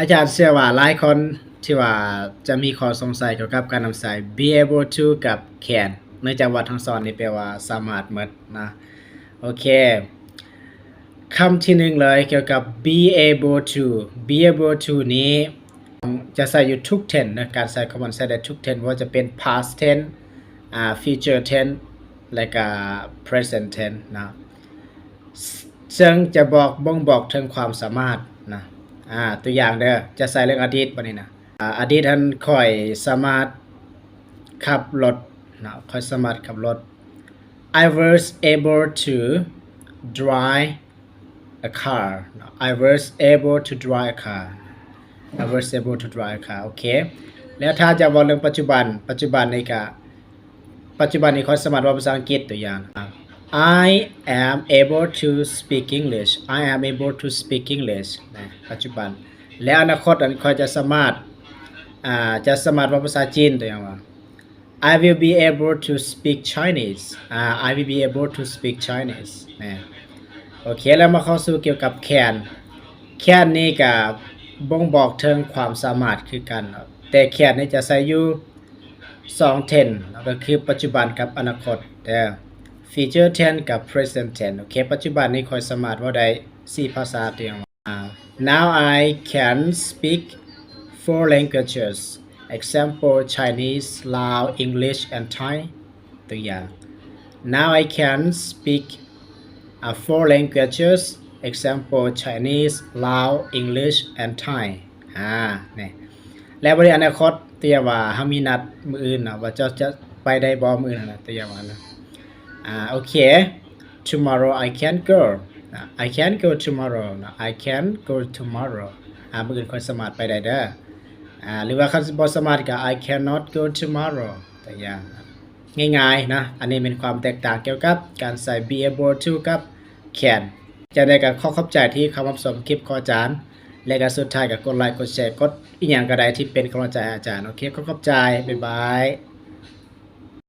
อาจารย์เชื่อว่าหลายคนที่ว่าจะมีข้อสงสัยเกี่ยวกับการนำใช้ be able to กับ can เนื่องจากว่าทั้งสองนี่แปลว่าสามารถหมดนะโอเคคำที่หนึ่งเลยเกี่ยวกับ be able to be able to นี้ จะใส่อยู่ทุก tense นะการใส่คำว่าใส่ได้ทุก tense ว่าจะเป็น past tense อ่า future tense และก็ present tense นะซึ่งจะบอกบ่งบอกถึงความสามารถนะ อ่าตัวอย่างเด้อจะใส่เรื่องอดีตปะนี่นะอ่าอดีตท่านค่อยสามารถขับรถนะค่อยสามารถขับรถ I was able to drive a car I was able to drive a car I was able to drive a car โอเค แล้วถ้าจะบอกเรื่องปัจจุบัน ปัจจุบันนี่ก็ปัจจุบันนี้เขาสามารถว่าภาษาอังกฤษตัวอย่าง I am able to speak English I am able to speak English นะปัจจุบัน แล้วอนาคตอันเขาจะสามารถอ่าจะสามารถว่าภาษาจีนตัวอย่างว่า I will be able to speak Chinese อ่า I will be able to speak Chinese นะโอเคแล้วมาเข้าสู่เกี่ยวกับแคนแคนนี่ก็บ่งบอกถึงความสามารถคือกันครับแต่แคนนี่จะใส่อยู่สองเทนก็คือปัจจุบันกับอนาคตแต่ future tense กับ present tense โอเค ปัจจุบันนี้คอยสามารถว่าได้สี่ภาษาตัวอย่างว่า now I can speak four languages example Chinese Lao English and Thai ตัวอย่าง now I can speak uh, four languages example Chinese Lao English and Thai อ่าเนี่ยแล้วบริอนาคตเตียว่าเฮามีนัดมืออื่นนะว่าจะจะไปได้บ่มืออื่นนะเตียว่านะ อ่าโอเค tomorrow I can't go I can't go tomorrow I can't go tomorrow อ่ามื้ออื่นค่อยสมารถไปได้เด้ออ่าหรือว่าคันบ่สมารถก็ I cannot go tomorrow แตัวอย่างง่ายๆนะ อันนี้เป็นความแตกต่างเกี่ยวกับการใส่ be able to กับ can จะได้กับข้อเข้าใจที่คำรับสมคลิปขออาจารย์ และก็สุดท้ายกับกดไลค์กดแชร์กดอีกอย่างก็ได้ที่เป็นกำลังใจอาจารย์ โอเคขอขอบใจ บ๊ายบาย